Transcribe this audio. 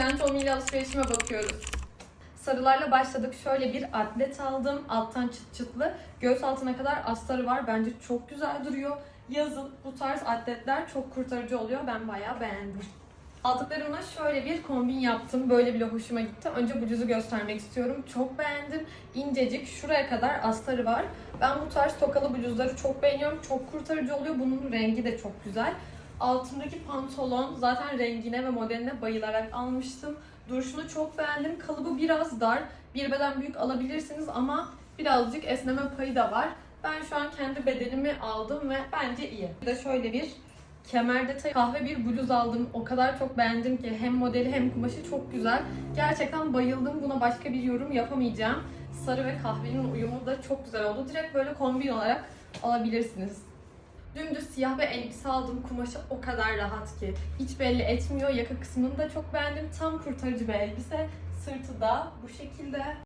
Trendyol ile alışverişime bakıyoruz. Sarılarla başladık. Şöyle bir atlet aldım. Alttan çıt çıtlı. Göğüs altına kadar astarı var. Bence çok güzel duruyor. Yazın bu tarz atletler çok kurtarıcı oluyor. Ben bayağı beğendim. Aldıklarımla şöyle bir kombin yaptım. Böyle bile hoşuma gitti. Önce bluzu göstermek istiyorum. Çok beğendim. İncecik. Şuraya kadar astarı var. Ben bu tarz tokalı bluzları çok beğeniyorum. Çok kurtarıcı oluyor. Bunun rengi de çok güzel. Altındaki pantolon zaten rengine ve modeline bayılarak almıştım. Duruşunu çok beğendim. Kalıbı biraz dar. Bir beden büyük alabilirsiniz ama birazcık esneme payı da var. Ben şu an kendi bedenimi aldım ve bence iyi. Bir de şöyle bir kemer detayı kahve bir bluz aldım. O kadar çok beğendim ki hem modeli hem kumaşı çok güzel. Gerçekten bayıldım. Buna başka bir yorum yapamayacağım. Sarı ve kahvenin uyumu da çok güzel oldu. Direkt böyle kombin olarak alabilirsiniz. Dümdüz siyah bir elbise aldım. Kumaşı o kadar rahat ki. Hiç belli etmiyor. Yaka kısmını da çok beğendim. Tam kurtarıcı bir elbise. Sırtı da bu şekilde.